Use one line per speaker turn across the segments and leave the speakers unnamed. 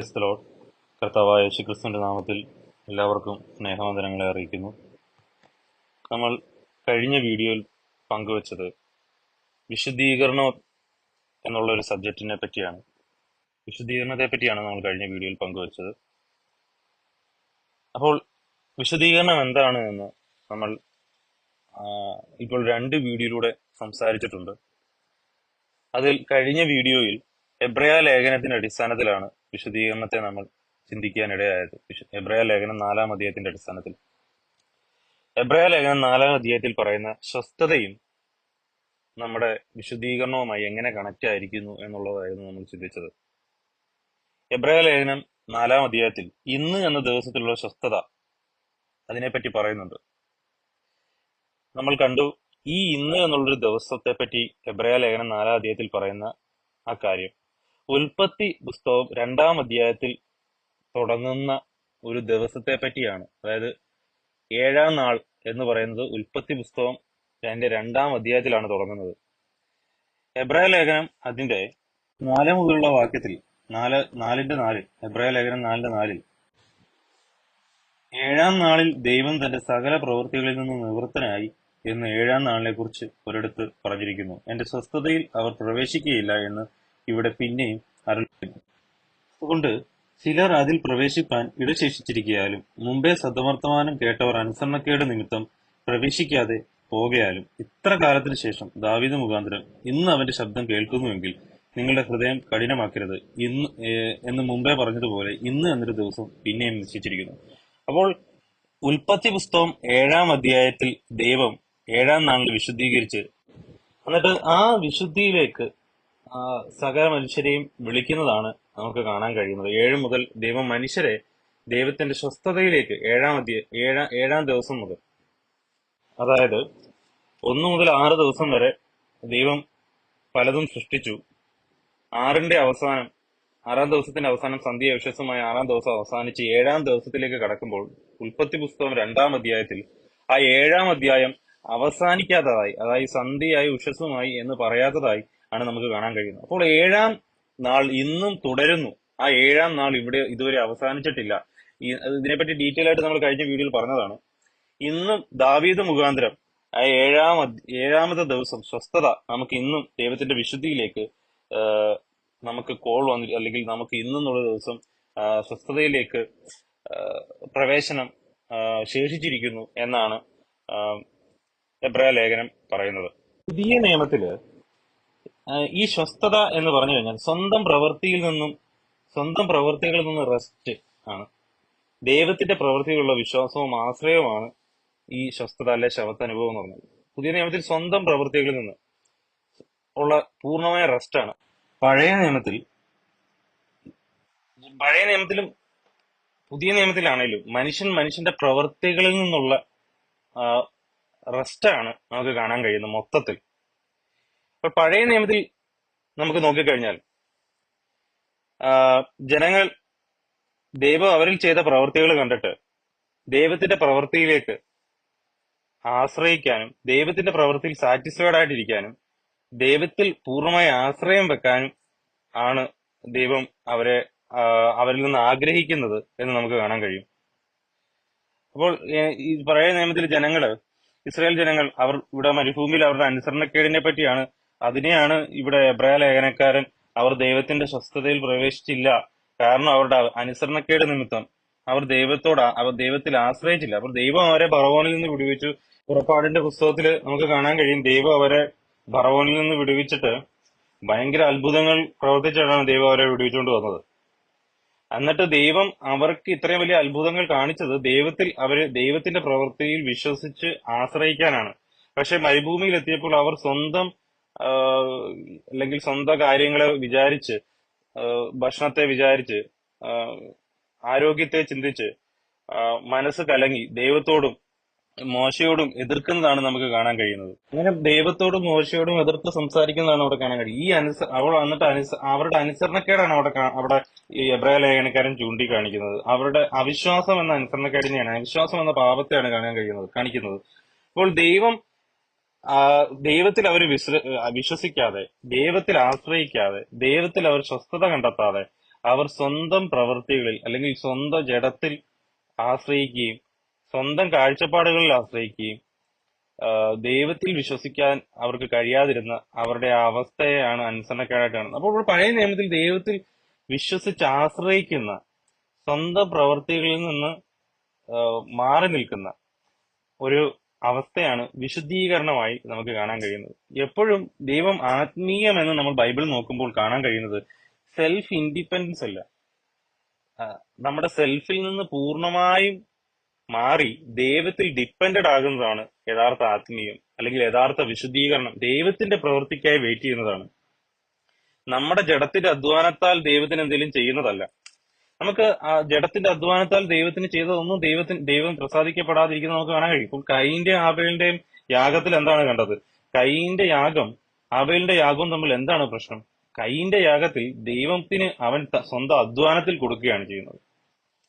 ക്രൈസ്തലോ കർത്താവായ യേശുക്രിസ്തുവിന്റെ നാമത്തിൽ എല്ലാവർക്കും സ്നേഹവന്ദനങ്ങളെ അറിയിക്കുന്നു. നമ്മൾ കഴിഞ്ഞ വീഡിയോയിൽ പങ്കുവച്ചത് വിശുദ്ധീകരണം എന്നുള്ള ഒരു സബ്ജക്റ്റിനെ പറ്റിയാണ്. വിശുദ്ധീകരണത്തെ പറ്റിയാണ് നമ്മൾ കഴിഞ്ഞ വീഡിയോയിൽ പങ്കുവച്ചത്. അപ്പോൾ വിശദീകരണം എന്താണ് എന്ന് നമ്മൾ ഇപ്പോൾ രണ്ട് വീഡിയോയിലൂടെ സംസാരിച്ചിട്ടുണ്ട്. അതിൽ കഴിഞ്ഞ വീഡിയോയിൽ എബ്രയ ലേഖനത്തിന്റെ അടിസ്ഥാനത്തിലാണ് വിശദീകരണത്തെ നമ്മൾ ചിന്തിക്കാനിടയായത്. ഇടയായത് എബ്രയ ലേഖനം നാലാം അധ്യായത്തിന്റെ അടിസ്ഥാനത്തിൽ. എബ്രയ ലേഖനം നാലാം അധ്യായത്തിൽ പറയുന്ന സ്വസ്ഥതയും നമ്മുടെ വിശദീകരണവുമായി എങ്ങനെ കണക്റ്റ് ആയിരിക്കുന്നു എന്നുള്ളതായിരുന്നു നമ്മൾ ചിന്തിച്ചത്. എബ്രയ ലേഖനം നാലാം അധ്യായത്തിൽ ഇന്ന് എന്ന ദിവസത്തിലുള്ള സ്വസ്ഥത അതിനെപ്പറ്റി പറയുന്നുണ്ട്. നമ്മൾ കണ്ടു ഈ ഇന്ന് എന്നുള്ളൊരു ദിവസത്തെ പറ്റി എബ്രയ ലേഖനം നാലാം അധ്യായത്തിൽ പറയുന്ന ആ കാര്യം. ഉൽപ്പത്തി പുസ്തകം രണ്ടാം അധ്യായത്തിൽ തുടങ്ങുന്ന ഒരു ദിവസത്തെ പറ്റിയാണ്. അതായത് ഏഴാം നാൾ എന്ന് പറയുന്നത് ഉൽപ്പത്തി പുസ്തകം അതിന്റെ രണ്ടാം അധ്യായത്തിലാണ് തുടങ്ങുന്നത്. എബ്രായ ലേഖനം അതിന്റെ നാല് മുതലുള്ള വാക്യത്തിൽ നാല് നാലിന്റെ നാല് എബ്രായ ലേഖനം നാലിന്റെ നാലിൽ ഏഴാം നാളിൽ ദൈവം തന്റെ സകല പ്രവൃത്തികളിൽ നിന്ന് നിവൃത്തനായി എന്ന് ഏഴാം നാളിനെ കുറിച്ച് ഒരിടത്ത് പറഞ്ഞിരിക്കുന്നു. എന്റെ സ്വസ്ഥതയിൽ അവർ പ്രവേശിക്കുകയില്ല എന്ന് ഇവിടെ പിന്നെയും അറിയിക്കുന്നു അതുകൊണ്ട് ചിലർ അതിൽ പ്രവേശിപ്പാൻ ഇടശേഷിച്ചിരിക്കയാലും മുമ്പേ സദ്വർത്തമാനം കേട്ടവർ അനുസരണക്കേട് നിമിത്തം പ്രവേശിക്കാതെ പോകയാലും ഇത്ര കാലത്തിന് ശേഷം ദാവീദ് മുഖാന്തരം ഇന്ന് അവന്റെ ശബ്ദം കേൾക്കുന്നുവെങ്കിൽ നിങ്ങളുടെ ഹൃദയം കഠിനമാക്കരുത്. ഇന്ന് എന്ന് മുമ്പേ പറഞ്ഞതുപോലെ ഇന്ന് എന്നൊരു ദിവസം പിന്നെയും നിശ്ചയിച്ചിരിക്കുന്നു. അപ്പോൾ ഉൽപ്പത്തി പുസ്തകം ഏഴാം അധ്യായത്തിൽ ദൈവം ഏഴാം നാളിൽ വിശുദ്ധീകരിച്ച് എന്നിട്ട് ആ വിശുദ്ധിയിലേക്ക് സകല മനുഷ്യരെയും വിളിക്കുന്നതാണ് നമുക്ക് കാണാൻ കഴിയുന്നത്. ഏഴ് മുതൽ ദൈവം മനുഷ്യരെ ദൈവത്തിന്റെ സ്വസ്ഥതയിലേക്ക് ഏഴാം അധ്യ ഏഴാം ഏഴാം ദിവസം മുതൽ. അതായത് ഒന്നു മുതൽ ആറ് ദിവസം വരെ ദൈവം പലതും സൃഷ്ടിച്ചു. ആറിന്റെ അവസാനം ആറാം ദിവസത്തിന്റെ അവസാനം സന്ധ്യ വിശ്വസമായ ആറാം ദിവസം അവസാനിച്ച് ഏഴാം ദിവസത്തിലേക്ക് കടക്കുമ്പോൾ ഉൽപ്പത്തി പുസ്തകം രണ്ടാം അധ്യായത്തിൽ ആ ഏഴാം അധ്യായം അവസാനിക്കാത്തതായി അതായത് സന്ധ്യയായി ഉഷസ്സുമായി എന്ന് പറയാത്തതായി ആണ് നമുക്ക് കാണാൻ കഴിയുന്നത്. അപ്പോൾ ഏഴാം നാൾ ഇന്നും തുടരുന്നു. ആ ഏഴാം നാൾ ഇവിടെ ഇതുവരെ അവസാനിച്ചിട്ടില്ല. ഇതിനെപ്പറ്റി ഡീറ്റെയിൽ ആയിട്ട് നമ്മൾ കഴിഞ്ഞ വീഡിയോയിൽ പറഞ്ഞതാണ്. ഇന്നും ദാവീദ് മുഖാന്തരം ആ ഏഴാം ഏഴാമത്തെ ദിവസം സ്വസ്ഥത നമുക്ക് ഇന്നും ദൈവത്തിന്റെ വിശുദ്ധിയിലേക്ക് നമുക്ക് കോൾ വന്നി അല്ലെങ്കിൽ നമുക്ക് ഇന്നെന്നുള്ള ദിവസം സ്വസ്ഥതയിലേക്ക് പ്രവേശനം ശേഷിച്ചിരിക്കുന്നു എന്നാണ് എബ്രഹ ലേഖനം പറയുന്നത്. പുതിയ നിയമത്തിൽ ഈ സ്വസ്ഥത എന്ന് പറഞ്ഞു കഴിഞ്ഞാൽ സ്വന്തം പ്രവൃത്തിയിൽ നിന്നും സ്വന്തം പ്രവൃത്തികളിൽ നിന്നും റെസ്റ്റ് ആണ്. ദൈവത്തിന്റെ പ്രവൃത്തിയിലുള്ള വിശ്വാസവും ആശ്രയവുമാണ് ഈ സ്വസ്ഥത അല്ലെ ശവത്തനുഭവം എന്ന് പറഞ്ഞത്. പുതിയ നിയമത്തിൽ സ്വന്തം പ്രവൃത്തികളിൽ നിന്ന് ഉള്ള പൂർണമായ ആണ്. പഴയ നിയമത്തിൽ പഴയ നിയമത്തിലും പുതിയ നിയമത്തിലാണെങ്കിലും മനുഷ്യൻ മനുഷ്യന്റെ പ്രവൃത്തികളിൽ നിന്നുള്ള റെസ്റ്റാണ് നമുക്ക് കാണാൻ കഴിയുന്നത് മൊത്തത്തിൽ. അപ്പൊ പഴയ നിയമത്തിൽ നമുക്ക് നോക്കിക്കഴിഞ്ഞാൽ ജനങ്ങൾ ദൈവം അവരിൽ ചെയ്ത പ്രവൃത്തികൾ കണ്ടിട്ട് ദൈവത്തിന്റെ പ്രവൃത്തിയിലേക്ക് ആശ്രയിക്കാനും ദൈവത്തിന്റെ പ്രവൃത്തിയിൽ സാറ്റിസ്ഫൈഡ് ആയിട്ടിരിക്കാനും ദൈവത്തിൽ പൂർണമായ ആശ്രയം വെക്കാനും ആണ് ദൈവം അവരെ അവരിൽ നിന്ന് ആഗ്രഹിക്കുന്നത് എന്ന് നമുക്ക് കാണാൻ കഴിയും. അപ്പോൾ ഈ പഴയ നിയമത്തിൽ ജനങ്ങൾ ഇസ്രായേൽ ജനങ്ങൾ അവർ ഇവിടെ മരുഭൂമിയിൽ അവരുടെ അനുസരണക്കേടിനെ പറ്റിയാണ് അതിനെയാണ് ഇവിടെ എബ്രായ ലേഖനക്കാരൻ അവർ ദൈവത്തിന്റെ സ്വസ്ഥതയിൽ പ്രവേശിച്ചില്ല. കാരണം അവരുടെ അനുസരണക്കേട് നിമിത്തം അവർ ദൈവത്തോട് അവർ ദൈവത്തിൽ ആശ്രയിച്ചില്ല. അവർ ദൈവം അവരെ ഭറവോണിൽ നിന്ന് വിടുവിച്ചു. പുറപ്പാടിന്റെ പുസ്തകത്തിൽ നമുക്ക് കാണാൻ കഴിയും ദൈവം അവരെ ഭറവോണിൽ നിന്ന് വിടുവിച്ചിട്ട് ഭയങ്കര അത്ഭുതങ്ങൾ പ്രവർത്തിച്ചിട്ടാണ് ദൈവം അവരെ വിടുവിച്ചുകൊണ്ട് വന്നത്. എന്നിട്ട് ദൈവം അവർക്ക് ഇത്രയും വലിയ അത്ഭുതങ്ങൾ കാണിച്ചത് ദൈവത്തിൽ അവർ ദൈവത്തിന്റെ പ്രവൃത്തിയിൽ വിശ്വസിച്ച് ആശ്രയിക്കാനാണ്. പക്ഷെ മരുഭൂമിയിൽ എത്തിയപ്പോൾ അവർ സ്വന്തം അല്ലെങ്കിൽ സ്വന്തം കാര്യങ്ങളെ വിചാരിച്ച് ഭക്ഷണത്തെ വിചാരിച്ച് ആരോഗ്യത്തെ ചിന്തിച്ച് മനസ്സ് കലങ്ങി ദൈവത്തോടും മോശയോടും എതിർക്കുന്നതാണ് നമുക്ക് കാണാൻ കഴിയുന്നത്. അങ്ങനെ ദൈവത്തോടും മോശയോടും എതിർത്ത് സംസാരിക്കുന്നതാണ് അവിടെ കാണാൻ കഴിയും ഈ അനുസ അവൾ വന്നിട്ട് അനുസ അവരുടെ അനുസരണക്കേടാണ് അവിടെ അവിടെ ഈ എബ്രായ ലേഖനക്കാരൻ ചൂണ്ടിക്കാണിക്കുന്നത്. അവരുടെ അവിശ്വാസം എന്ന അനുസരണക്കേടിനെയാണ് അവിശ്വാസം എന്ന പാപത്തെയാണ് കാണാൻ കഴിയുന്നത് കാണിക്കുന്നത്. അപ്പോൾ ദൈവം ആ, ദൈവത്തിൽ അവർ വിശ്ര വിശ്വസിക്കാതെ ദൈവത്തിൽ ആശ്രയിക്കാതെ ദൈവത്തിൽ അവർ സ്വസ്ഥത കണ്ടെത്താതെ അവർ സ്വന്തം പ്രവൃത്തികളിൽ അല്ലെങ്കിൽ സ്വന്തം ജഡത്തിൽ ആശ്രയിക്കുകയും സ്വന്തം കാഴ്ചപ്പാടുകളിൽ ആശ്രയിക്കുകയും ദൈവത്തിൽ വിശ്വസിക്കാൻ അവർക്ക് കഴിയാതിരുന്ന അവരുടെ ആ അവസ്ഥയാണ് അനുസരണക്കേടായിട്ട് കാണുന്നത് അപ്പോൾ ഇവിടെ പഴയ നിയമത്തിൽ ദൈവത്തിൽ വിശ്വസിച്ച് ആശ്രയിക്കുന്ന സ്വന്തം പ്രവൃത്തികളിൽ നിന്ന് മാറി നിൽക്കുന്ന ഒരു അവസ്ഥയാണ് വിശുദ്ധീകരണമായി നമുക്ക് കാണാൻ കഴിയുന്നത്. എപ്പോഴും ദൈവം ആത്മീയമെന്ന് നമ്മൾ ബൈബിൾ നോക്കുമ്പോൾ കാണാൻ കഴിയുന്നത് സെൽഫ് ഇൻഡിപെൻഡൻസ് അല്ല. നമ്മുടെ സെൽഫിൽ നിന്ന് പൂർണമായും മാറി ദൈവത്തിൽ ഡിപ്പെൻഡഡ് ആകുന്നതാണ് യഥാർത്ഥ ആത്മീയം അല്ലെങ്കിൽ യഥാർത്ഥ വിശുദ്ധീകരണം. ദൈവത്തിന്റെ പ്രവൃത്തിക്കായി വെയിറ്റ് ചെയ്യുന്നതാണ്. നമ്മുടെ ജഡത്തിന്റെ അധ്വാനത്താൽ ദൈവത്തിന് എന്തെങ്കിലും ചെയ്യുന്നതല്ല. നമുക്ക് ആ ജഡത്തിന്റെ അധ്വാനത്താൽ ദൈവത്തിന് ചെയ്തതൊന്നും ദൈവത്തിന് ദൈവം പ്രസാദിക്കപ്പെടാതിരിക്കുന്നത് നമുക്ക് കാണാൻ കഴിയും. ഇപ്പോൾ കൈന്റെ ആബേലിന്റെയും യാഗത്തിൽ എന്താണ് കണ്ടത്? കൈന്റെ യാഗം ആബേലിന്റെ യാഗവും തമ്മിൽ എന്താണ് പ്രശ്നം? കൈന്റെ യാഗത്തിൽ ദൈവത്തിന് അവൻ സ്വന്തം അധ്വാനത്തിൽ കൊടുക്കുകയാണ് ചെയ്യുന്നത്.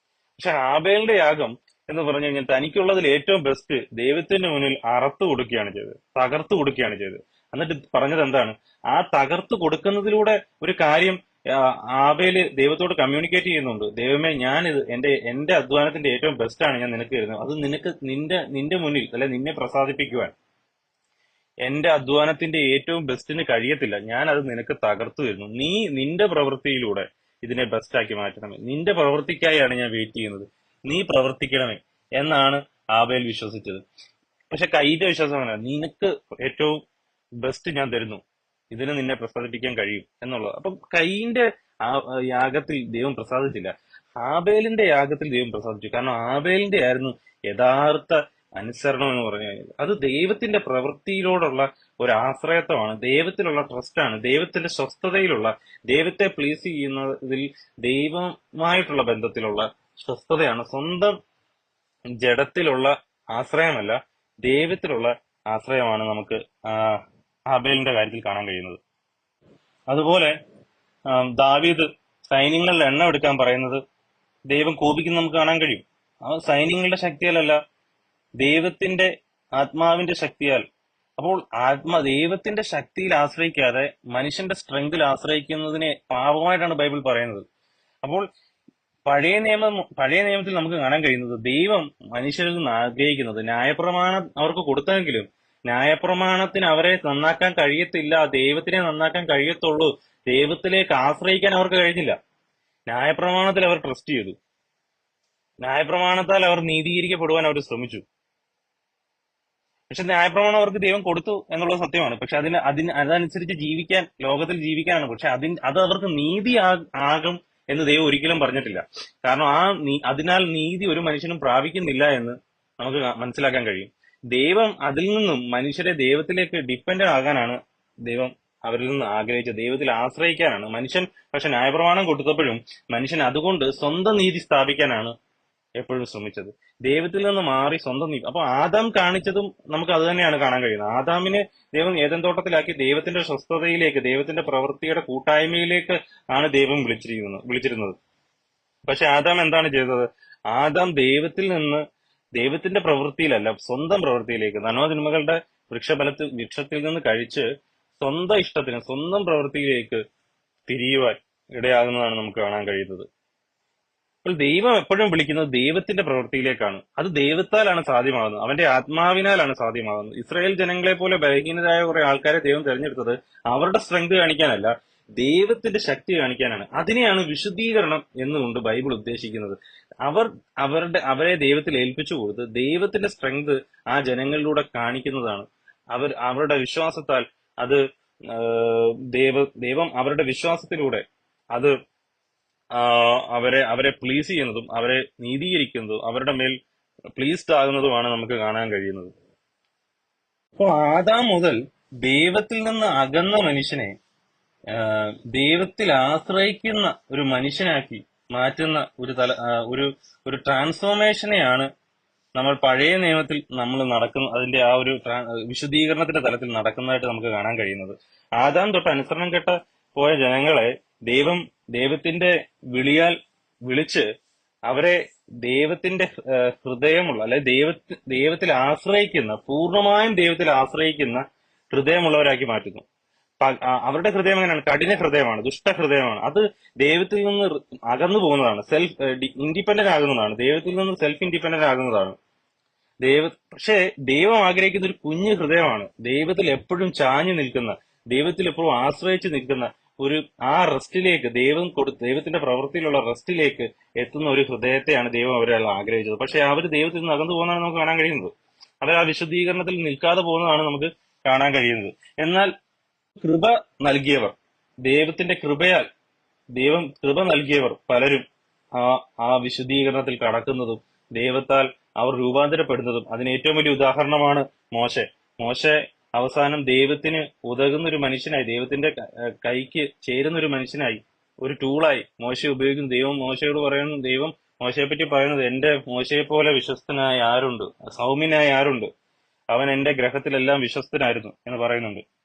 പക്ഷെ ആബേലിന്റെ യാഗം എന്ന് പറഞ്ഞു കഴിഞ്ഞാൽ തനിക്കുള്ളതിൽ ഏറ്റവും ബെസ്റ്റ് ദൈവത്തിന് മുന്നിൽ അറത്തു കൊടുക്കുകയാണ് ചെയ്തത്. തകർത്തു കൊടുക്കുകയാണ് ചെയ്തത്. എന്നിട്ട് പറഞ്ഞത് എന്താണ്? ആ തകർത്തു കൊടുക്കുന്നതിലൂടെ ഒരു കാര്യം ആ, ആബേൽ ദൈവത്തോട് കമ്മ്യൂണിക്കേറ്റ് ചെയ്യുന്നുണ്ട്. ദൈവമേ ഞാനിത് എന്റെ എന്റെ അധ്വാനത്തിന്റെ ഏറ്റവും ബെസ്റ്റ് ആണ് ഞാൻ നിനക്ക് തരുന്നത്. അത് നിനക്ക് നിന്റെ നിന്റെ മുന്നിൽ അല്ലെ നിന്നെ പ്രസാദിപ്പിക്കുവാൻ. എന്റെ അധ്വാനത്തിന്റെ ഏറ്റവും ബെസ്റ്റിന് കഴിയത്തില്ല. ഞാൻ അത് നിനക്ക് തകർത്തു തരുന്നു. നീ നിന്റെ പ്രവൃത്തിയിലൂടെ ഇതിനെ ബെസ്റ്റാക്കി മാറ്റണമേ. നിന്റെ പ്രവൃത്തിക്കായാണ് ഞാൻ വെയിറ്റ് ചെയ്യുന്നത്. നീ പ്രവർത്തിക്കണമേ എന്നാണ് ആബേൽ വിശ്വസിച്ചത്. പക്ഷെ കൈന്റെ വിശ്വാസം നിനക്ക് ഏറ്റവും ബെസ്റ്റ് ഞാൻ തരുന്നു. ഇതിന് നിന്നെ പ്രസാദിപ്പിക്കാൻ കഴിയും എന്നുള്ളത്. അപ്പം കൈന്റെ ആ യാഗത്തിൽ ദൈവം പ്രസാദിച്ചില്ല. ആബേലിന്റെ യാഗത്തിൽ ദൈവം പ്രസാദിച്ചു. കാരണം ആബേലിന്റെ ആയിരുന്നു യഥാർത്ഥ അനുസരണം എന്ന് പറഞ്ഞു കഴിഞ്ഞാൽ. അത് ദൈവത്തിന്റെ പ്രവൃത്തിയിലോടുള്ള ഒരു ആശ്രയത്വമാണ്. ദൈവത്തിലുള്ള ട്രസ്റ്റാണ്. ദൈവത്തിന്റെ സ്വസ്ഥതയിലുള്ള ദൈവത്തെ പ്ലീസ് ചെയ്യുന്നതിൽ ദൈവമായിട്ടുള്ള ബന്ധത്തിലുള്ള സ്വസ്ഥതയാണ്. സ്വന്തം ജഡത്തിലുള്ള ആശ്രയമല്ല ദൈവത്തിലുള്ള ആശ്രയമാണ് നമുക്ക് ആ ആബേലിന്റെ കാര്യത്തിൽ കാണാൻ കഴിയുന്നത്. അതുപോലെ ദാവീദ് സൈന്യങ്ങളുടെ എണ്ണം എടുക്കാൻ പറയുന്നത് ദൈവം കോപിക്കുന്ന നമുക്ക് കാണാൻ കഴിയും. ആ സൈന്യങ്ങളുടെ ശക്തിയാലല്ല ദൈവത്തിന്റെ ആത്മാവിന്റെ ശക്തിയാൽ. അപ്പോൾ ആത്മ ദൈവത്തിന്റെ ശക്തിയിൽ ആശ്രയിക്കാതെ മനുഷ്യന്റെ സ്ട്രെങ്തിൽ ആശ്രയിക്കുന്നതിനെ പാപമായിട്ടാണ് ബൈബിൾ പറയുന്നത്. അപ്പോൾ പഴയ നിയമം പഴയ നിയമത്തിൽ നമുക്ക് കാണാൻ കഴിയുന്നത് ദൈവം മനുഷ്യരിൽ നിന്ന് ആഗ്രഹിക്കുന്നത് ന്യായപ്രമാണം അവർക്ക് കൊടുത്തെങ്കിലും ന്യായപ്രമാണത്തിന് അവരെ നന്നാക്കാൻ കഴിയത്തില്ല ദൈവത്തിനെ നന്നാക്കാൻ കഴിയത്തുള്ളൂ ദൈവത്തിലേക്ക് ആശ്രയിക്കാൻ അവർക്ക് കഴിഞ്ഞില്ല. ന്യായപ്രമാണത്തിൽ അവർ ട്രസ്റ്റ് ചെയ്തു. ന്യായപ്രമാണത്താൽ അവർ നീതീകരിക്കപ്പെടുവാൻ അവർ ശ്രമിച്ചു. പക്ഷെ ന്യായപ്രമാണം അവർക്ക് ദൈവം കൊടുത്തു എന്നുള്ളത് സത്യമാണ്. പക്ഷെ അതിന് അതിന് അതനുസരിച്ച് ജീവിക്കാൻ ലോകത്തിൽ ജീവിക്കാനാണ്. പക്ഷെ അതിന് അത് അവർക്ക് നീതി ആകും എന്ന് ദൈവം ഒരിക്കലും പറഞ്ഞിട്ടില്ല. കാരണം ആ അതിനാൽ നീതി ഒരു മനുഷ്യനും പ്രാപിക്കുന്നില്ല എന്ന് നമുക്ക് മനസ്സിലാക്കാൻ കഴിയും. ദൈവം അതിൽ നിന്നും മനുഷ്യരെ ദൈവത്തിലേക്ക് ഡിപ്പെൻഡ് ആകാനാണ് ദൈവം അവരിൽ നിന്ന് ആഗ്രഹിച്ചത്. ദൈവത്തിൽ ആശ്രയിക്കാനാണ്. മനുഷ്യൻ പക്ഷെ ന്യായപ്രമാണം കൊടുത്തപ്പോഴും മനുഷ്യൻ അതുകൊണ്ട് സ്വന്തം നീതി സ്ഥാപിക്കാനാണ് എപ്പോഴും ശ്രമിച്ചത്. ദൈവത്തിൽ നിന്ന് മാറി സ്വന്തം നീതി. അപ്പൊ ആദാം കാണിച്ചതും നമുക്ക് അത് തന്നെയാണ് കാണാൻ കഴിയുന്നത്. ആദാമിനെ ദൈവം ഏതൻ തോട്ടത്തിലാക്കി ദൈവത്തിന്റെ സ്വസ്ഥതയിലേക്ക് ദൈവത്തിന്റെ പ്രവൃത്തിയുടെ കൂട്ടായ്മയിലേക്ക് ആണ് ദൈവം വിളിച്ചിരിക്കുന്നത് വിളിച്ചിരുന്നത്. പക്ഷെ ആദാം എന്താണ് ചെയ്തത്? ആദാം ദൈവത്തിൽ നിന്ന് ദൈവത്തിന്റെ പ്രവൃത്തിയിലല്ല സ്വന്തം പ്രവൃത്തിയിലേക്ക്. നന്മതിന്മകളുടെ വൃക്ഷഫലത്തിൽ വൃക്ഷത്തിൽ നിന്ന് കഴിച്ച് സ്വന്തം ഇഷ്ടത്തിന് സ്വന്തം പ്രവൃത്തിയിലേക്ക് തിരിയുവാൻ ഇടയാകുന്നതാണ് നമുക്ക് കാണാൻ കഴിയുന്നത്. അപ്പോൾ ദൈവം എപ്പോഴും വിളിക്കുന്നത് ദൈവത്തിന്റെ പ്രവൃത്തിയിലേക്കാണ്. അത് ദൈവത്താലാണ് സാധ്യമാകുന്നത്. അവന്റെ ആത്മാവിനാലാണ് സാധ്യമാകുന്നത്. ഇസ്രായേൽ ജനങ്ങളെ പോലെ ബലഹീനരായ കുറെ ആൾക്കാരെ ദൈവം തിരഞ്ഞെടുത്തത് അവരുടെ സ്ട്രെങ്ത് കാണിക്കാനല്ല ദൈവത്തിന്റെ ശക്തി കാണിക്കാനാണ്. അതിനെയാണ് വിശുദ്ധീകരണം എന്നുകൊണ്ട് ബൈബിൾ ഉദ്ദേശിക്കുന്നത്. അവർ അവരുടെ അവരെ ദൈവത്തിൽ ഏൽപ്പിച്ചു കൊടുത്ത് ദൈവത്തിന്റെ സ്ട്രെങ്ത് ആ ജനങ്ങളിലൂടെ കാണിക്കുന്നതാണ്. അവർ അവരുടെ വിശ്വാസത്താൽ അത് ദൈവ ദൈവം അവരുടെ വിശ്വാസത്തിലൂടെ അത് അവരെ അവരെ പ്ലീസ് ചെയ്യുന്നതും അവരെ നീതീകരിക്കുന്നതും അവരുടെ മേൽ പ്ലീസ്ഡ് ആകുന്നതുമാണ് നമുക്ക് കാണാൻ കഴിയുന്നത്. അപ്പോൾ ആദാം മുതൽ ദൈവത്തിൽ നിന്ന് അകന്ന മനുഷ്യനെ ദൈവത്തിൽ ആശ്രയിക്കുന്ന ഒരു മനുഷ്യനാക്കി മാറ്റുന്ന ഒരു തല ഒരു ഒരു ട്രാൻസ്ഫോർമേഷനെയാണ് നമ്മൾ പഴയ നിയമത്തിൽ നമ്മൾ നടക്കുന്ന അതിന്റെ ആ ഒരു വിശദീകരണത്തിന്റെ തലത്തിൽ നടക്കുന്നതായിട്ട് നമുക്ക് കാണാൻ കഴിയുന്നത്. ആദാം തൊട്ട് അനുസരണം കെട്ട പോയ ജനങ്ങളെ ദൈവം ദൈവത്തിന്റെ വിളിയാൽ വിളിച്ച് അവരെ ദൈവത്തിന്റെ ഹൃദയമുള്ള അല്ലെ ദൈവ ദൈവത്തിൽ ആശ്രയിക്കുന്ന പൂർണമായും ദൈവത്തിൽ ആശ്രയിക്കുന്ന ഹൃദയമുള്ളവരാക്കി മാറ്റുന്നു. അവരുടെ ഹൃദയം എങ്ങനെയാണ്? കഠിന ഹൃദയമാണ് ദുഷ്ട ഹൃദയമാണ്. അത് ദൈവത്തിൽ നിന്ന് അകന്നു പോകുന്നതാണ്. സെൽഫ് ഇൻഡിപെൻഡന്റ് ആകുന്നതാണ്. ദൈവത്തിൽ നിന്ന് സെൽഫ് ഇൻഡിപെൻഡന്റ് ആകുന്നതാണ്. ദൈവ പക്ഷേ ദൈവം ആഗ്രഹിക്കുന്ന ഒരു കുഞ്ഞു ഹൃദയമാണ്. ദൈവത്തിൽ എപ്പോഴും ചാഞ്ഞു നിൽക്കുന്ന ദൈവത്തിൽ എപ്പോഴും ആശ്രയിച്ച് നിൽക്കുന്ന ഒരു ആ റെസ്റ്റിലേക്ക് ദൈവം കൊടു ദൈവത്തിന്റെ പ്രവൃത്തിയിലുള്ള റെസ്റ്റിലേക്ക് എത്തുന്ന ഒരു ഹൃദയത്തെയാണ് ദൈവം അവരെ ആഗ്രഹിച്ചത്. പക്ഷെ അവർ ദൈവത്തിൽ നിന്ന് അകന്നു പോകുന്നതാണ് നമുക്ക് കാണാൻ കഴിയുന്നത്. അവർ ആ വിശുദ്ധീകരണത്തിൽ നിൽക്കാതെ പോകുന്നതാണ് നമുക്ക് കാണാൻ കഴിയുന്നത്. എന്നാൽ കൃപ നൽകിയവർ. ദൈവത്തിന്റെ കൃപയാൽ ദൈവം കൃപ നൽകിയവർ പലരും ആ ആ വിശുദ്ധീകരണത്തിൽ കടക്കുന്നതും ദൈവത്താൽ അവർ രൂപാന്തരപ്പെടുന്നതും. അതിന് ഏറ്റവും വലിയ ഉദാഹരണമാണ് മോശെ. മോശെ അവസാനം ദൈവത്തിന് ഉതകുന്ന ഒരു മനുഷ്യനായി ദൈവത്തിന്റെ കൈക്ക് ചേരുന്ന ഒരു മനുഷ്യനായി ഒരു ടൂളായി മോശ ഉപയോഗിക്കുന്നു. ദൈവം മോശയോട് പറയുന്നു ദൈവം മോശയെ പറ്റി പറയുന്നത് എന്റെ മോശയെ പോലെ വിശ്വസ്തനായ ആരുണ്ട്? സൗമ്യനായ ആരുണ്ട്? അവൻ എന്റെ ഗ്രഹത്തിലെല്ലാം വിശ്വസ്തനായിരുന്നു എന്ന് പറയുന്നുണ്ട്.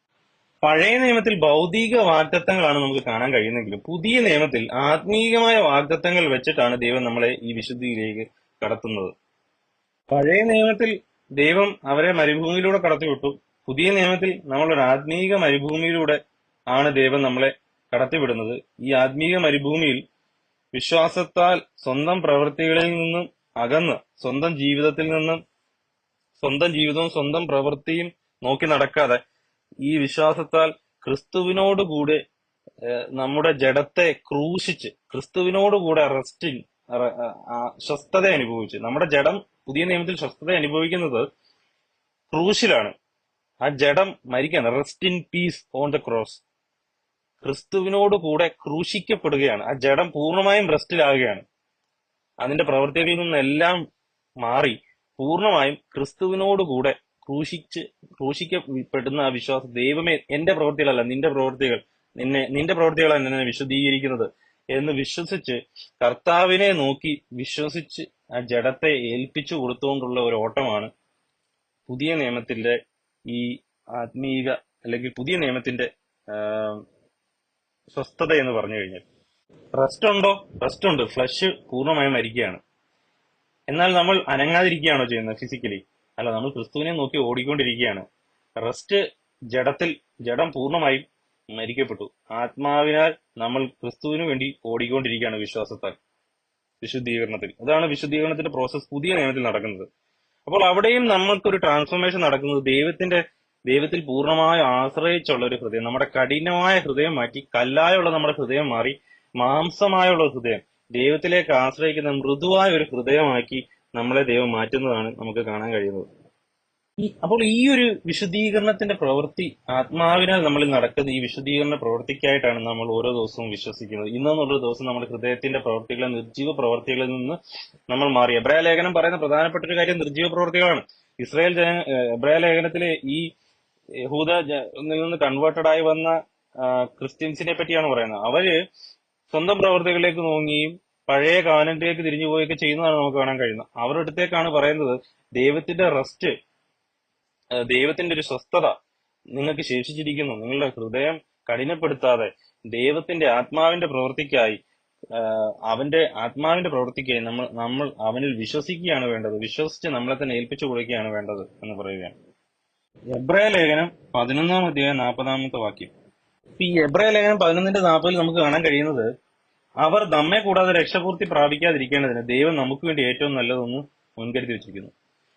പഴയ നിയമത്തിൽ ഭൗതിക വാഗ്ദത്തങ്ങളാണ് നമുക്ക് കാണാൻ കഴിയുന്നെങ്കിലും പുതിയ നിയമത്തിൽ ആത്മീയമായ വാഗ്ദത്തങ്ങൾ വെച്ചിട്ടാണ് ദൈവം നമ്മളെ ഈ വിശുദ്ധിയിലേക്ക് കടത്തുന്നത്. പഴയ നിയമത്തിൽ ദൈവം അവരെ മരുഭൂമിയിലൂടെ കടത്തിവിട്ടു. പുതിയ നിയമത്തിൽ നമ്മളൊരു ആത്മീക മരുഭൂമിയിലൂടെ ആണ് ദൈവം നമ്മളെ കടത്തിവിടുന്നത്. ഈ ആത്മീക മരുഭൂമിയിൽ വിശ്വാസത്താൽ സ്വന്തം പ്രവൃത്തികളിൽ നിന്നും അകന്ന് സ്വന്തം ജീവിതത്തിൽ നിന്നും സ്വന്തം ജീവിതവും സ്വന്തം പ്രവൃത്തിയും നോക്കി നടക്കാതെ ഈ വിശ്വാസത്താൽ ക്രിസ്തുവിനോടുകൂടെ കൂടെ നമ്മുടെ ജഡത്തെ ക്രൂശിച്ച് ക്രിസ്തുവിനോടുകൂടെ റെസ്റ്റിങ് സ്വസ്ഥത അനുഭവിച്ച് നമ്മുടെ ജഡം പുതിയ നിയമത്തിൽ സ്വസ്ഥത അനുഭവിക്കുന്നത് ക്രൂശിലാണ്. ആ ജഡം മരിക്കാണ് rest in peace on the cross ക്രിസ്തുവിനോട് കൂടെ ക്രൂശിക്കപ്പെടുകയാണ്. ആ ജഡം പൂർണമായും റെസ്റ്റിലാകുകയാണ് അതിന്റെ പ്രവൃത്തികളിൽ നിന്നെല്ലാം മാറി പൂർണമായും ക്രിസ്തുവിനോട് കൂടെ ക്രൂശിച്ച് ക്രൂശിക്കപ്പെടുന്ന ആ വിശ്വാസം ദൈവമേ എന്റെ പ്രവൃത്തികളല്ല നിന്റെ പ്രവൃത്തികൾ നിന്നെ നിന്റെ പ്രവൃത്തികളാണ് എന്നെ വിശദീകരിക്കുന്നത് എന്ന് വിശ്വസിച്ച് കർത്താവിനെ നോക്കി വിശ്വസിച്ച് ആ ജഡത്തെ ഏൽപ്പിച്ചു കൊടുത്തുകൊണ്ടുള്ള ഒരു ഓട്ടമാണ് പുതിയ നിയമത്തിന്റെ ഈ ആത്മീക അല്ലെങ്കിൽ പുതിയ നിയമത്തിന്റെ സ്വസ്ഥത എന്ന് പറഞ്ഞു കഴിഞ്ഞാൽ. റെസ്റ്റ് ഉണ്ടോ? റെസ്റ്റ് ഉണ്ട്. ഫ്ലഷ് പൂർണമായും മരിക്കുകയാണ്. എന്നാൽ നമ്മൾ അനങ്ങാതിരിക്കുകയാണോ ചെയ്യുന്നത് ഫിസിക്കലി അല്ല നമ്മൾ ക്രിസ്തുവിനെ നോക്കി ഓടിക്കൊണ്ടിരിക്കുകയാണ്. റെസ്റ്റ് ജഡത്തിൽ ജഡം പൂർണമായും മരിക്കപ്പെട്ടു. ആത്മാവിനാൽ നമ്മൾ ക്രിസ്തുവിന് വേണ്ടി ഓടിക്കൊണ്ടിരിക്കുകയാണ് വിശ്വാസത്താൽ വിശുദ്ധീകരണത്തിൽ. അതാണ് വിശുദ്ധീകരണത്തിന്റെ പ്രോസസ്സ് പുതിയ നിയമത്തിൽ നടക്കുന്നത്. അപ്പോൾ അവിടെയും നമ്മൾക്കൊരു ട്രാൻസ്ഫോർമേഷൻ നടക്കുന്നത് ദൈവത്തിന്റെ ദൈവത്തിൽ പൂർണമായി ആശ്രയിച്ചുള്ള ഒരു ഹൃദയം നമ്മുടെ കഠിനമായ ഹൃദയം മാറ്റി കല്ലായുള്ള നമ്മുടെ ഹൃദയം മാറി മാംസമായുള്ള ഹൃദയം ദൈവത്തിലേക്ക് ആശ്രയിക്കുന്ന മൃദുവായ ഒരു ഹൃദയമാക്കി നമ്മളെ ദൈവം മാറ്റുന്നതാണ് നമുക്ക് കാണാൻ കഴിയുന്നത്. ഈ അപ്പോൾ ഈ ഒരു വിശുദ്ധീകരണത്തിന്റെ പ്രവൃത്തി ആത്മാവിനാൽ നമ്മളിൽ നടക്കുന്ന ഈ വിശുദ്ധീകരണ പ്രവൃത്തിക്കായിട്ടാണ് നമ്മൾ ഓരോ ദിവസവും വിശ്വസിക്കുന്നത്. ഇന്നെന്നുള്ള ദിവസം നമ്മൾ ഹൃദയത്തിന്റെ പ്രവൃത്തികളെ നിർജീവ പ്രവൃത്തികളിൽ നിന്ന് നമ്മൾ മാറി. എബ്രായ ലേഖനം പറയുന്ന പ്രധാനപ്പെട്ട ഒരു കാര്യം നിർജീവ പ്രവൃത്തികളാണ് ഇസ്രായേൽ ജന എബ്രായ ലേഖനത്തിലെ ഈ യഹൂദ നിന്ന് കൺവേർട്ടഡ് ആയി വന്ന ക്രിസ്ത്യൻസിനെ പറ്റിയാണ് പറയുന്നത്. അവർ സ്വന്തം പ്രവർത്തികളിലേക്ക് നോങ്ങിയും പഴയ കാനന്റിലേക്ക് തിരിഞ്ഞു പോവുകയൊക്കെ ചെയ്യുന്നതാണ് നമുക്ക് കാണാൻ കഴിയുന്നത്. അവരുടെ അടുത്തേക്കാണ് പറയുന്നത് ദൈവത്തിന്റെ റെസ്റ്റ് ദൈവത്തിന്റെ ഒരു സ്വസ്ഥത നിങ്ങൾക്ക് ശേഷിച്ചിരിക്കുന്നു. നിങ്ങളുടെ ഹൃദയം കഠിനപ്പെടുത്താതെ ദൈവത്തിന്റെ ആത്മാവിന്റെ പ്രവൃത്തിക്കായി അവന്റെ ആത്മാവിന്റെ പ്രവൃത്തിക്കായി നമ്മൾ നമ്മൾ അവനിൽ വിശ്വസിക്കുകയാണ് വേണ്ടത്. വിശ്വസിച്ച് നമ്മളെ തന്നെ ഏൽപ്പിച്ചു കൊടുക്കുകയാണ് വേണ്ടത് എന്ന് പറയുകയാണ്. എബ്രേ ലേഖനം പതിനൊന്നാം അധ്യായം നാൽപ്പതാമത്തെ വാക്യം. ഈ എബ്രേ ലേഖനം പതിനൊന്നിന്റെ നാൽപ്പതിൽ നമുക്ക് കാണാൻ കഴിയുന്നത് അവർ നമ്മെ കൂടാതെ രക്ഷപൂർത്തി പ്രാപിക്കാതിരിക്കേണ്ടതിന് ദൈവം നമുക്ക് വേണ്ടി ഏറ്റവും നല്ലതൊന്ന് മുൻകരുതി വെച്ചിരിക്കുന്നു.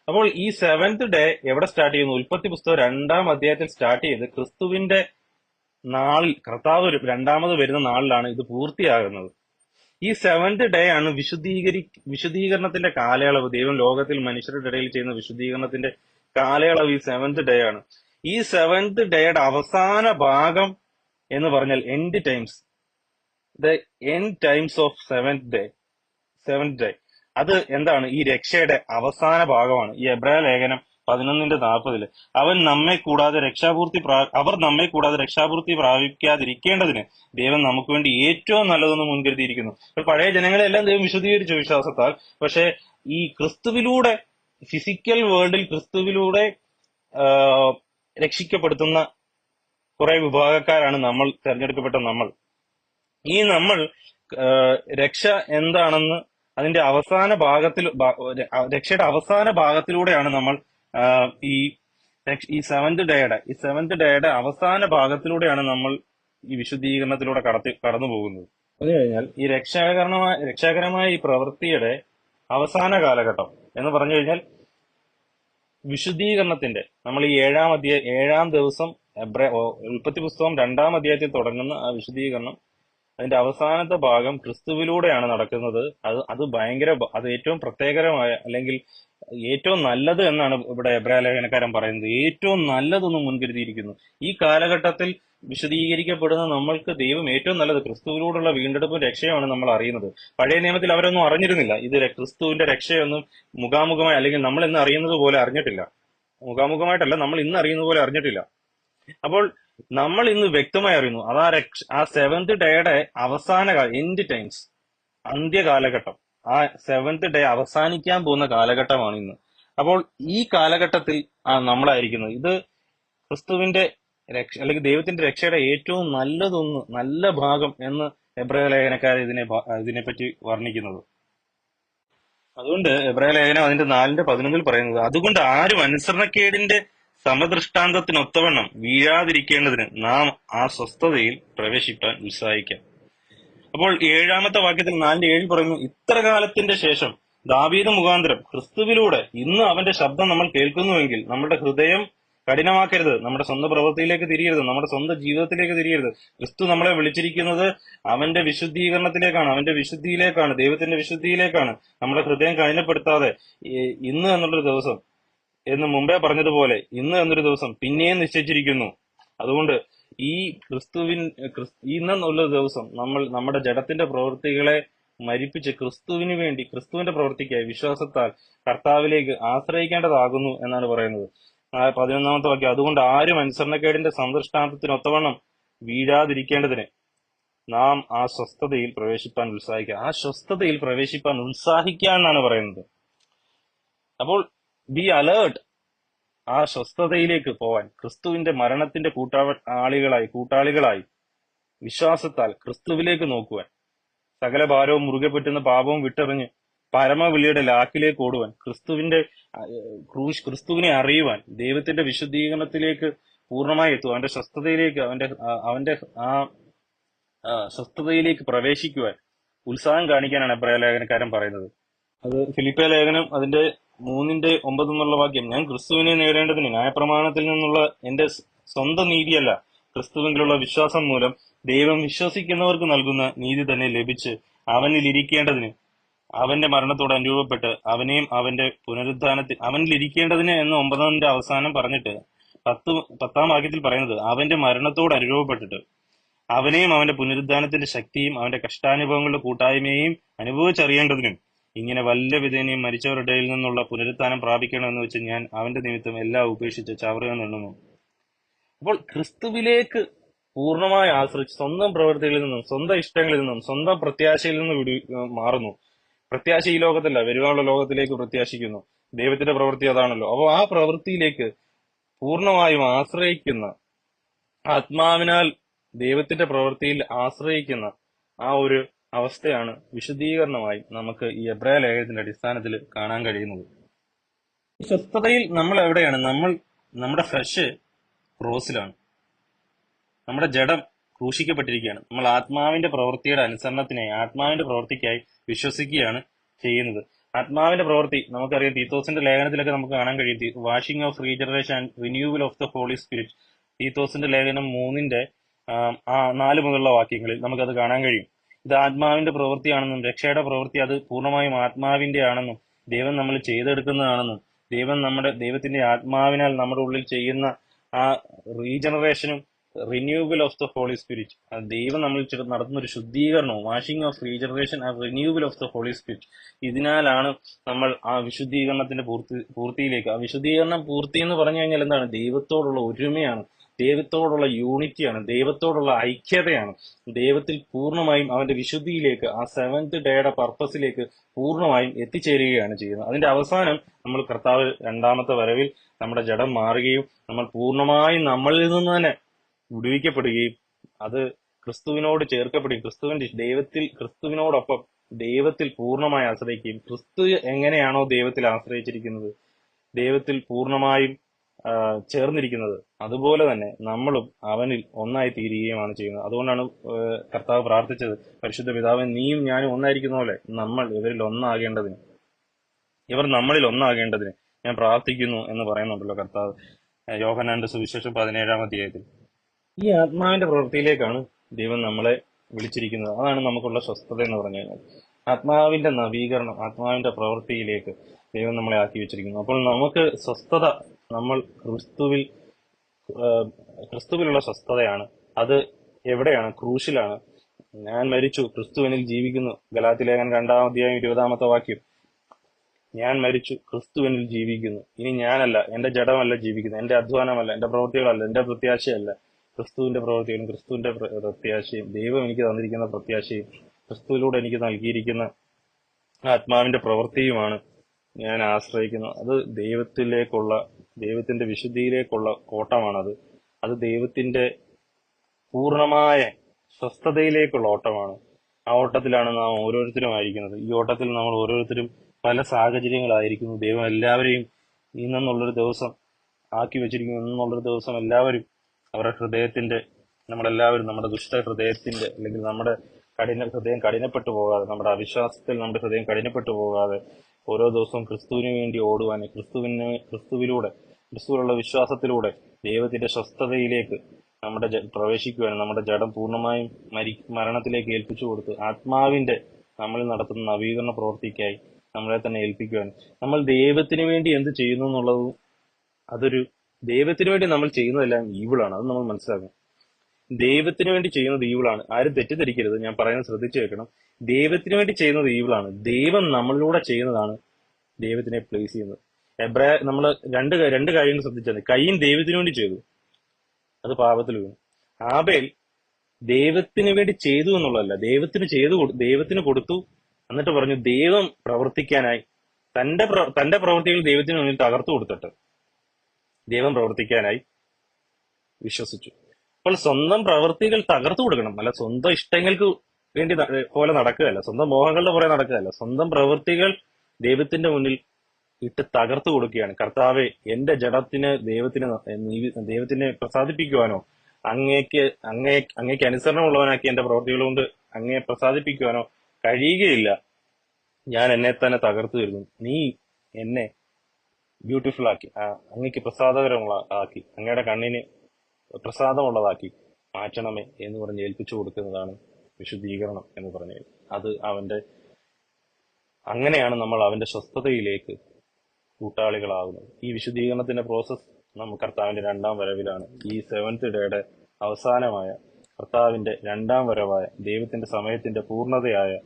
അപ്പോൾ ഈ സെവൻത് ഡേ എവിടെ സ്റ്റാർട്ട് ചെയ്യുന്നു? ഉൽപ്പത്തി പുസ്തകം രണ്ടാം അധ്യായത്തിൽ സ്റ്റാർട്ട് ചെയ്ത് ക്രിസ്തുവിന്റെ നാളിൽ കർത്താവ് രണ്ടാമത് വരുന്ന നാളിലാണ് ഇത് പൂർത്തിയാകുന്നത്. ഈ സെവൻത് ഡേ ആണ് വിശുദ്ധീകരി വിശുദ്ധീകരണത്തിന്റെ കാലയളവ്. ദൈവം ലോകത്തിൽ മനുഷ്യരുടെ ഇടയിൽ ചെയ്യുന്ന വിശുദ്ധീകരണത്തിന്റെ കാലയളവ് ഈ സെവൻത് ഡേ ആണ്. ഈ സെവൻത് ഡേയുടെ അവസാന ഭാഗം എന്ന് പറഞ്ഞാൽ end times the end times of seventh day seventh day അത് എന്താണ്? ഈ രക്ഷയുടെ അവസാന ഭാഗമാണ്. ഈ എബ്രായ ലേഖനം പതിനൊന്നിന്റെ നാൽപ്പതിൽ. അവൻ നമ്മെ കൂടാതെ രക്ഷാപൂർത്തി അവർ നമ്മെ കൂടാതെ രക്ഷാപൂർത്തി പ്രാപിക്കാതിരിക്കേണ്ടതിന് ദൈവം നമുക്ക് വേണ്ടി ഏറ്റവും നല്ലതെന്ന് മുൻകരുതിയിരിക്കുന്നു. പഴയ ജനങ്ങളെല്ലാം ദൈവം വിശദീകരിച്ചു വിശ്വാസത്താൽ പക്ഷെ ഈ ക്രിസ്തുവിലൂടെ ഫിസിക്കൽ വേൾഡിൽ ക്രിസ്തുവിലൂടെ രക്ഷിക്കപ്പെടുത്തുന്ന കുറെ വിഭാഗക്കാരാണ് നമ്മൾ തെരഞ്ഞെടുക്കപ്പെട്ട നമ്മൾ. ഈ നമ്മൾ രക്ഷ എന്താണെന്ന് അതിന്റെ അവസാന ഭാഗത്തിൽ രക്ഷയുടെ അവസാന ഭാഗത്തിലൂടെയാണ് നമ്മൾ ഈ ഈ സെവന്ത് ഡേയുടെ ഈ സെവന്ത് ഡേയുടെ അവസാന ഭാഗത്തിലൂടെയാണ് നമ്മൾ ഈ വിശുദ്ധീകരണത്തിലൂടെ കടത്തി കടന്നു പോകുന്നത്. പറഞ്ഞു കഴിഞ്ഞാൽ ഈ രക്ഷാകരണമായ രക്ഷാകരമായ ഈ പ്രവൃത്തിയുടെ അവസാന കാലഘട്ടം എന്ന് പറഞ്ഞു കഴിഞ്ഞാൽ വിശുദ്ധീകരണത്തിന്റെ നമ്മൾ ഈ ഏഴാം അധ്യായ ഏഴാം ദിവസം ഉൽപ്പത്തി പുസ്തകം രണ്ടാം അധ്യായത്തിൽ തുടങ്ങുന്ന ആ വിശുദ്ധീകരണം അതിന്റെ അവസാനത്തെ ഭാഗം ക്രിസ്തുവിലൂടെയാണ് നടക്കുന്നത്. അത് അത് ഭയങ്കര അത് ഏറ്റവും പ്രത്യേകരമായ അല്ലെങ്കിൽ ഏറ്റവും നല്ലത് എന്നാണ് ഇവിടെ എബ്രാലേഖനക്കാരൻ പറയുന്നത്. ഏറ്റവും നല്ലതൊന്നും മുൻകരുതിയിരിക്കുന്നു. ഈ കാലഘട്ടത്തിൽ വിശദീകരിക്കപ്പെടുന്ന നമ്മൾക്ക് ദൈവം ഏറ്റവും നല്ലത് ക്രിസ്തുവിലൂടെയുള്ള വീണ്ടെടുപ്പും രക്ഷയുമാണ് നമ്മൾ അറിയുന്നത്. പഴയ നിയമത്തിൽ അവരൊന്നും അറിഞ്ഞിരുന്നില്ല. ഇത് ക്രിസ്തുവിന്റെ രക്ഷയൊന്നും മുഖാമുഖമായി അല്ലെങ്കിൽ നമ്മൾ ഇന്ന് അറിയുന്നത് പോലെ അറിഞ്ഞിട്ടില്ല. മുഖാമുഖമായിട്ടല്ല നമ്മൾ ഇന്ന് അറിയുന്നത് പോലെ അറിഞ്ഞിട്ടില്ല. അപ്പോൾ നമ്മൾ ഇന്ന് വ്യക്തമായി അറിയുന്നു അത് ആ രക്ഷ ആ സെവന്ത് ഡേയുടെ അവസാന എൻഡ് ടൈംസ് അന്ത്യ കാലഘട്ടം. ആ സെവന്ത് ഡേ അവസാനിക്കാൻ പോകുന്ന കാലഘട്ടമാണ് ഇന്ന്. അപ്പോൾ ഈ കാലഘട്ടത്തിൽ ആ നമ്മളായിരിക്കുന്നത്. ഇത് ക്രിസ്തുവിന്റെ രക്ഷ അല്ലെങ്കിൽ ദൈവത്തിന്റെ രക്ഷയുടെ ഏറ്റവും നല്ലതൊന്ന് നല്ല ഭാഗം എന്ന് എബ്രഹ ലേഖനക്കാർ ഇതിനെ ഇതിനെപ്പറ്റി വർണിക്കുന്നത്. അതുകൊണ്ട് എബ്രഹ ലേഖനം അതിന്റെ നാലിന്റെ പതിനൊന്നിൽ പറയുന്നത് അതുകൊണ്ട് ആരും അനുസരണക്കേടിന്റെ സമദൃഷ്ടാന്തത്തിനൊത്തവണ്ണം വീഴാതിരിക്കേണ്ടതിന് നാം ആ സ്വസ്ഥതയിൽ പ്രവേശിപ്പാൻ ഉത്സാഹിക്കാം. അപ്പോൾ ഏഴാമത്തെ വാക്യത്തിൽ നാലിന്റെ ഏഴ് പറയുന്നു ഇത്ര കാലത്തിന്റെ ശേഷം ദാവീദ് മുഖാന്തരം ക്രിസ്തുവിലൂടെ ഇന്ന് അവന്റെ ശബ്ദം നമ്മൾ കേൾക്കുന്നുവെങ്കിൽ നമ്മുടെ ഹൃദയം കഠിനമാക്കരുത്. നമ്മുടെ സ്വന്തം പ്രവൃത്തിയിലേക്ക് തിരിയരുത്. നമ്മുടെ സ്വന്തം ജീവിതത്തിലേക്ക് തിരിയരുത്. ക്രിസ്തു നമ്മളെ വിളിച്ചിരിക്കുന്നത് അവന്റെ വിശുദ്ധീകരണത്തിലേക്കാണ്. അവന്റെ വിശുദ്ധിയിലേക്കാണ്. ദൈവത്തിന്റെ വിശുദ്ധിയിലേക്കാണ്. നമ്മുടെ ഹൃദയം കഠിനപ്പെടുത്താതെ ഇന്ന് എന്നുള്ളൊരു ദിവസം എന്ന് മുമ്പേ പറഞ്ഞതുപോലെ ഇന്ന് എന്നൊരു ദിവസം പിന്നെയും നിശ്ചയിച്ചിരിക്കുന്നു. അതുകൊണ്ട് ഈ ക്രിസ്തുവിൻ ക്രിസ്- ഇന്നെന്നുള്ള ദിവസം നമ്മൾ നമ്മുടെ ജഡത്തിന്റെ പ്രവൃത്തികളെ മരിപ്പിച്ച് ക്രിസ്തുവിന് വേണ്ടി ക്രിസ്തുവിന്റെ പ്രവൃത്തിക്കായി വിശ്വാസത്താൽ കർത്താവിലേക്ക് ആശ്രയിക്കേണ്ടതാകുന്നു എന്നാണ് പറയുന്നത്. പതിനൊന്നാമത്തെ വാക്യം അതുകൊണ്ട് ആരും അനുസരണക്കേടിന്റെ സന്ദൃഷ്ടാന്തത്തിനൊത്തവണ്ണം വീഴാതിരിക്കേണ്ടതിന് നാം ആ സ്വസ്ഥതയിൽ പ്രവേശിപ്പാൻ ഉത്സാഹിക്കുക. ആ സ്വസ്ഥതയിൽ പ്രവേശിപ്പാൻ ഉത്സാഹിക്കുക എന്നാണ് പറയുന്നത്. അപ്പോൾ ബി അലേർട്ട് ആ സ്വസ്ഥതയിലേക്ക് പോവാൻ ക്രിസ്തുവിന്റെ മരണത്തിന്റെ കൂട്ടാ ആളികളായി കൂട്ടാളികളായി വിശ്വാസത്താൽ ക്രിസ്തുവിലേക്ക് നോക്കുവാൻ സകല ഭാരവും മുറുകെ പറ്റുന്ന പാപവും വിട്ടെറിഞ്ഞ് പരമവിളിയുടെ ലാക്കിലേക്ക് ഓടുവാൻ ക്രിസ്തുവിന്റെ ക്രൂശ് ക്രിസ്തുവിനെ അറിയുവാൻ ദൈവത്തിന്റെ വിശുദ്ധീകരണത്തിലേക്ക് പൂർണമായി എത്തുവാൻ അവന്റെ സ്വസ്ഥതയിലേക്ക് അവന്റെ അവന്റെ ആ ആ, സ്വസ്ഥതയിലേക്ക് പ്രവേശിക്കുവാൻ ഉത്സാഹം കാണിക്കാനാണ് എബ്രായ ലേഖനക്കാരൻ പറയുന്നത്. അത് ഫിലിപ്പ ലേഖനം അതിന്റെ മൂന്നിന്റെ ഒമ്പത് എന്നുള്ള വാക്യം ഞാൻ ക്രിസ്തുവിനെ നേടേണ്ടതിന് ന്യായപ്രമാണത്തിൽ നിന്നുള്ള എന്റെ സ്വന്തം നീതിയല്ല ക്രിസ്തുവിലുള്ള വിശ്വാസം മൂലം ദൈവം വിശ്വസിക്കുന്നവർക്ക് നൽകുന്ന നീതി തന്നെ ലഭിച്ച് അവനിൽ ഇരിക്കേണ്ടതിന് അവന്റെ മരണത്തോട് അനുരൂപപ്പെട്ട് അവനെയും അവന്റെ പുനരുദ്ധാനത്തിൽ അവനിൽ ഇരിക്കേണ്ടതിന് എന്ന് ഒമ്പതാമിന്റെ അവസാനം പറഞ്ഞിട്ട് പത്ത് പത്താം വാക്യത്തിൽ പറയുന്നത് അവന്റെ മരണത്തോട് അനുരൂപപ്പെട്ടിട്ട് അവനെയും അവന്റെ പുനരുദ്ധാനത്തിന്റെ ശക്തിയും അവന്റെ കഷ്ടാനുഭവങ്ങളുടെ കൂട്ടായ്മയും അനുഭവിച്ചറിയേണ്ടതിനും ഇങ്ങനെ വല്ല വിധേനയും മരിച്ചവരുടെ ഇടയിൽ നിന്നുള്ള പുനരുത്ഥാനം പ്രാപിക്കണമെന്ന് വെച്ച് ഞാൻ അവന്റെ നിമിത്തം എല്ലാം ഉപേക്ഷിച്ച് ചവറുക നിണ്ണുന്നു അപ്പോൾ ക്രിസ്തുവിലേക്ക് പൂർണമായി ആശ്രയിച്ച് സ്വന്തം പ്രവൃത്തികളിൽ നിന്നും സ്വന്തം ഇഷ്ടങ്ങളിൽ നിന്നും സ്വന്തം പ്രത്യാശയിൽ നിന്നും വിടി മാറുന്നു. പ്രത്യാശ ഈ ലോകത്തല്ല വരുവാനുള്ള ലോകത്തിലേക്ക് പ്രത്യാശിക്കുന്നു. ദൈവത്തിന്റെ പ്രവൃത്തി അതാണല്ലോ. അപ്പോൾ ആ പ്രവൃത്തിയിലേക്ക് പൂർണമായും ആശ്രയിക്കുന്ന ആത്മാവിനാൽ ദൈവത്തിന്റെ പ്രവൃത്തിയിൽ ആശ്രയിക്കുന്ന ആ ഒരു അവസ്ഥയാണ് വിശദീകരണമായി നമുക്ക് ഈ എബ്രായ ലേഖനത്തിന്റെ അടിസ്ഥാനത്തിൽ കാണാൻ കഴിയുന്നത്. ഈ സ്വസ്ഥതയിൽ നമ്മൾ എവിടെയാണ്? നമ്മൾ നമ്മുടെ ഫ്രഷ് ക്രോസിലാണ്. നമ്മുടെ ജഡം ക്രൂശിക്കപ്പെട്ടിരിക്കുകയാണ്. നമ്മൾ ആത്മാവിന്റെ പ്രവൃത്തിയുടെ അനുസരണത്തിനായി ആത്മാവിന്റെ പ്രവൃത്തിക്കായി വിശ്വസിക്കുകയാണ് ചെയ്യുന്നത്. ആത്മാവിന്റെ പ്രവൃത്തി നമുക്കറിയാം തീത്തോസിന്റെ ലേഖനത്തിലൊക്കെ നമുക്ക് കാണാൻ കഴിയും. Washing of regeneration and renewal of the holy spirit തീത്തോസിന്റെ ലേഖനം മൂന്നിന്റെ നാല് മുതലുള്ള വാക്യങ്ങളിൽ നമുക്കത് കാണാൻ കഴിയും. ഇത് ആത്മാവിന്റെ പ്രവൃത്തിയാണെന്നും രക്ഷയുടെ പ്രവൃത്തി അത് പൂർണമായും ആത്മാവിന്റെ ആണെന്നും ദൈവം നമ്മൾ ചെയ്തെടുക്കുന്നതാണെന്നും ദൈവം നമ്മുടെ ദൈവത്തിന്റെ ആത്മാവിനാൽ നമ്മുടെ ഉള്ളിൽ ചെയ്യുന്ന ആ റീജനറേഷനും renewal of the holy spirit ദൈവം നമ്മൾ നടത്തുന്ന ഒരു ശുദ്ധീകരണവും വാഷിംഗ് ഓഫ് റീജനറേഷൻ ആ renewal of the holy spirit ഇതിനാലാണ് നമ്മൾ ആ വിശുദ്ധീകരണത്തിന്റെ പൂർത്തി പൂർത്തിയിലേക്ക് ആ വിശുദ്ധീകരണം പൂർത്തി എന്ന് പറഞ്ഞു കഴിഞ്ഞാൽ എന്താണ്? ദൈവത്തോടുള്ള ഒരുമയാണ്. ദൈവത്തോടുള്ള യൂണിറ്റിയാണ് ദൈവത്തോടുള്ള ഐക്യതയാണ്. ദൈവത്തിൽ പൂർണമായും അവന്റെ വിശുദ്ധിയിലേക്ക് ആ സെവൻത് ഡേയുടെ പർപ്പസിലേക്ക് പൂർണമായും എത്തിച്ചേരുകയാണ് ചെയ്യുന്നത്. അതിന്റെ അവസാനം നമ്മൾ കർത്താവ് രണ്ടാമത്തെ വരവിൽ നമ്മുടെ ജഡം മാറുകയും നമ്മൾ പൂർണമായും നമ്മളിൽ നിന്ന് തന്നെ വിടുവിക്കപ്പെടുകയും അത് ക്രിസ്തുവിനോട് ചേർക്കപ്പെടുകയും ക്രിസ്തുവിന്റെ ദൈവത്തിൽ ക്രിസ്തുവിനോടൊപ്പം ദൈവത്തിൽ പൂർണമായി ആശ്രയിക്കുകയും ക്രിസ്തു എങ്ങനെയാണോ ദൈവത്തിൽ ആശ്രയിച്ചിരിക്കുന്നത് ദൈവത്തിൽ പൂർണമായും ചേർന്നിരിക്കുന്നത്. അതുപോലെ തന്നെ നമ്മളും അവനിൽ ഒന്നായി തീരുകയുമാണ് ചെയ്യുന്നത്. അതുകൊണ്ടാണ് കർത്താവ് പ്രാർത്ഥിച്ചത് പരിശുദ്ധ പിതാവ് നീയും ഞാനും ഒന്നായിരിക്കുന്ന പോലെ നമ്മൾ ഇവരിൽ ഒന്നാകേണ്ടതിന് ഇവർ നമ്മളിൽ ഒന്നാകേണ്ടതിന് ഞാൻ പ്രാർത്ഥിക്കുന്നു എന്ന് പറയുന്നുണ്ടല്ലോ കർത്താവ്. യോഹനാന്റെ സുവിശേഷം പതിനേഴാം അധ്യായത്തിൽ. ഈ ആത്മാവിന്റെ പ്രവൃത്തിയിലേക്കാണ് ദൈവം നമ്മളെ വിളിച്ചിരിക്കുന്നത്. അതാണ് നമുക്കുള്ള സ്വസ്ഥത എന്ന് പറഞ്ഞു കഴിഞ്ഞാൽ. ആത്മാവിന്റെ നവീകരണം ആത്മാവിന്റെ പ്രവൃത്തിയിലേക്ക് ദൈവം നമ്മളെ ആക്കി വെച്ചിരിക്കുന്നു. അപ്പോൾ നമുക്ക് സ്വസ്ഥത നമ്മൾ ക്രിസ്തുവിൽ ക്രിസ്തുവിലുള്ള സ്വസ്ഥതയാണ്. അത് എവിടെയാണ്? ക്രൂശിലാണ്. ഞാൻ മരിച്ചു. ക്രിസ്തുവിനിൽ ജീവിക്കുന്നു. ഗലാത്തിലേഖൻ രണ്ടാം അധ്യായം ഇരുപതാമത്തെ വാക്യം. ഞാൻ മരിച്ചു. ക്രിസ്തുവിനിൽ ജീവിക്കുന്നു. ഇനി ഞാനല്ല. എന്റെ ജഡമല്ല ജീവിക്കുന്നത്. എന്റെ അധ്വാനമല്ല. എന്റെ പ്രവൃത്തികളല്ല. എന്റെ പ്രത്യാശയല്ല. ക്രിസ്തുവിന്റെ പ്രവൃത്തികളും ക്രിസ്തുവിന്റെ പ്ര- പ്രത്യാശയും. ദൈവം എനിക്ക് തന്നിരിക്കുന്ന പ്രത്യാശയും ക്രിസ്തുവിലൂടെ എനിക്ക് നൽകിയിരിക്കുന്ന ആത്മാവിന്റെ പ്രവൃത്തിയുമാണ് ഞാൻ ആശ്രയിക്കുന്നത്. അത് ദൈവത്തിലേക്കുള്ള ദൈവത്തിന്റെ വിശുദ്ധിയിലേക്കുള്ള ഓട്ടമാണത്. അത് ദൈവത്തിന്റെ പൂർണമായ സ്വസ്ഥതയിലേക്കുള്ള ഓട്ടമാണ്. ആ ഓട്ടത്തിലാണ് നാം ഓരോരുത്തരും ആയിരിക്കുന്നത്. ഈ ഓട്ടത്തിൽ നമ്മൾ ഓരോരുത്തരും പല സാഹചര്യങ്ങളായിരിക്കുന്നു. ദൈവം എല്ലാവരെയും ഇന്നെന്നുള്ളൊരു ദിവസം ആക്കി വെച്ചിരിക്കുന്നു. എന്നുള്ളൊരു ദിവസം എല്ലാവരും അവരുടെ ഹൃദയത്തിന്റെ നമ്മളെല്ലാവരും നമ്മുടെ ദുഷ്ട ഹൃദയത്തിന്റെ അല്ലെങ്കിൽ നമ്മുടെ കഠിന ഹൃദയം കഠിനപ്പെട്ടു പോകാതെ നമ്മുടെ അവിശ്വാസത്തിൽ നമ്മുടെ ഹൃദയം കഠിനപ്പെട്ടു പോകാതെ ഓരോ ദിവസവും ക്രിസ്തുവിന് വേണ്ടി ഓടുവാനും ക്രിസ്തുവിന് ക്രിസ്തുവിലൂടെ ക്രിസ്തുവിലുള്ള വിശ്വാസത്തിലൂടെ ദൈവത്തിന്റെ സ്വസ്ഥതയിലേക്ക് നമ്മുടെ പ്രവേശിക്കുവാനും നമ്മുടെ ജഡം പൂർണമായും മരി മരണത്തിലേക്ക് ഏൽപ്പിച്ചു കൊടുത്ത് ആത്മാവിന്റെ നമ്മൾ നടത്തുന്ന നവീകരണ പ്രവൃത്തിക്കായി നമ്മളെ തന്നെ ഏൽപ്പിക്കുവാൻ നമ്മൾ ദൈവത്തിന് വേണ്ടി എന്ത് ചെയ്യുന്നു എന്നുള്ളതും അതൊരു ദൈവത്തിന് വേണ്ടി നമ്മൾ ചെയ്യുന്നതെല്ലാം ഈവിളാണ്. അത് നമ്മൾ മനസ്സിലാക്കണം. ദൈവത്തിന് വേണ്ടി ചെയ്യുന്നത് ഈവിളാണ്. ആരും തെറ്റിദ്ധരിക്കരുത്. ഞാൻ പറയുന്നത് ശ്രദ്ധിച്ചു വെക്കണം. ദൈവത്തിന് വേണ്ടി ചെയ്യുന്നത് ഈവിളാണ്. ദൈവം നമ്മളിലൂടെ ചെയ്യുന്നതാണ് ദൈവത്തിനെ പ്ലേസ് ചെയ്യുന്നത്. എബ്രാ നമ്മൾ രണ്ട് രണ്ട് കാര്യങ്ങൾ ശ്രദ്ധിച്ചത്. കൈയും ദൈവത്തിന് വേണ്ടി ചെയ്തു. അത് പാപത്തിൽ വീണു. ആബേൽ ദൈവത്തിന് വേണ്ടി ചെയ്തു എന്നുള്ളതല്ല. ദൈവത്തിന് ചെയ്തു ദൈവത്തിന് കൊടുത്തു. എന്നിട്ട് പറഞ്ഞു ദൈവം പ്രവർത്തിക്കാനായി തന്റെ തന്റെ പ്രവൃത്തികൾ ദൈവത്തിന് മുന്നിൽ തകർത്തു കൊടുത്തിട്ട് ദൈവം പ്രവർത്തിക്കാനായി വിശ്വസിച്ചു. അപ്പോൾ സ്വന്തം പ്രവൃത്തികൾ തകർത്തു കൊടുക്കണം. അല്ല സ്വന്തം ഇഷ്ടങ്ങൾക്ക് വേണ്ടി പോലെ നടക്കുകയല്ല. സ്വന്തം മോഹങ്ങളുടെ പുറകെ നടക്കുകയല്ല. സ്വന്തം പ്രവൃത്തികൾ ദൈവത്തിന്റെ മുന്നിൽ ഇട്ട് തകർത്തു കൊടുക്കുകയാണ്. കർത്താവെ എന്റെ ജഡത്തിന് ദൈവത്തിന് ദൈവത്തിനെ പ്രസാദിപ്പിക്കുവാനോ അങ്ങേക്ക് അങ്ങേ അങ്ങേക്ക് അനുസരണമുള്ളവനാക്കി എന്റെ പ്രവർത്തികൾ കൊണ്ട് അങ്ങയെ പ്രസാദിപ്പിക്കുവാനോ കഴിയുകയില്ല. ഞാൻ എന്നെ തന്നെ തകർത്തു തരുന്നു. നീ എന്നെ ബ്യൂട്ടിഫുൾ ആക്കി അങ്ങേക്ക് പ്രസാദകരമുള്ള ആക്കി അങ്ങയുടെ കണ്ണിന് പ്രസാദമുള്ളതാക്കി മാറ്റണമേ എന്ന് പറഞ്ഞ് ഏൽപ്പിച്ചു കൊടുക്കുന്നതാണ് വിശുദ്ധീകരണം എന്ന് പറഞ്ഞത്. അത് അവന്റെ അങ്ങനെയാണ് നമ്മൾ അവന്റെ സ്വസ്ഥതയിലേക്ക് കൂട്ടാളികളാകുന്നത്. ഈ വിശുദ്ധീകരണത്തിന്റെ പ്രോസസ്സ് നമ്മൾ കർത്താവിന്റെ രണ്ടാം വരവിലാണ്. ഈ സെവൻത് ഡേയുടെ അവസാനമായ കർത്താവിന്റെ രണ്ടാം വരവായ ദൈവത്തിന്റെ സമയത്തിന്റെ പൂർണതയായ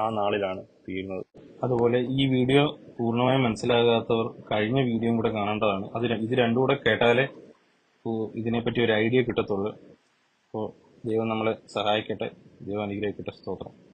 ആ നാളിലാണ് തീരുന്നത്. അതുപോലെ ഈ വീഡിയോ പൂർണമായി മനസ്സിലാകാത്തവർ കഴിഞ്ഞ വീഡിയോയും കൂടെ കാണേണ്ടതാണ്. അത് ഇത് രണ്ടും കൂടെ കേട്ടാലേ ഇതിനെപ്പറ്റി ഒരു ഐഡിയ കിട്ടത്തുള്ളൂ. അപ്പോൾ ദൈവം നമ്മളെ സഹായിക്കട്ടെ. ദൈവം അനുഗ്രഹിക്കട്ടെ. സ്തോത്രം.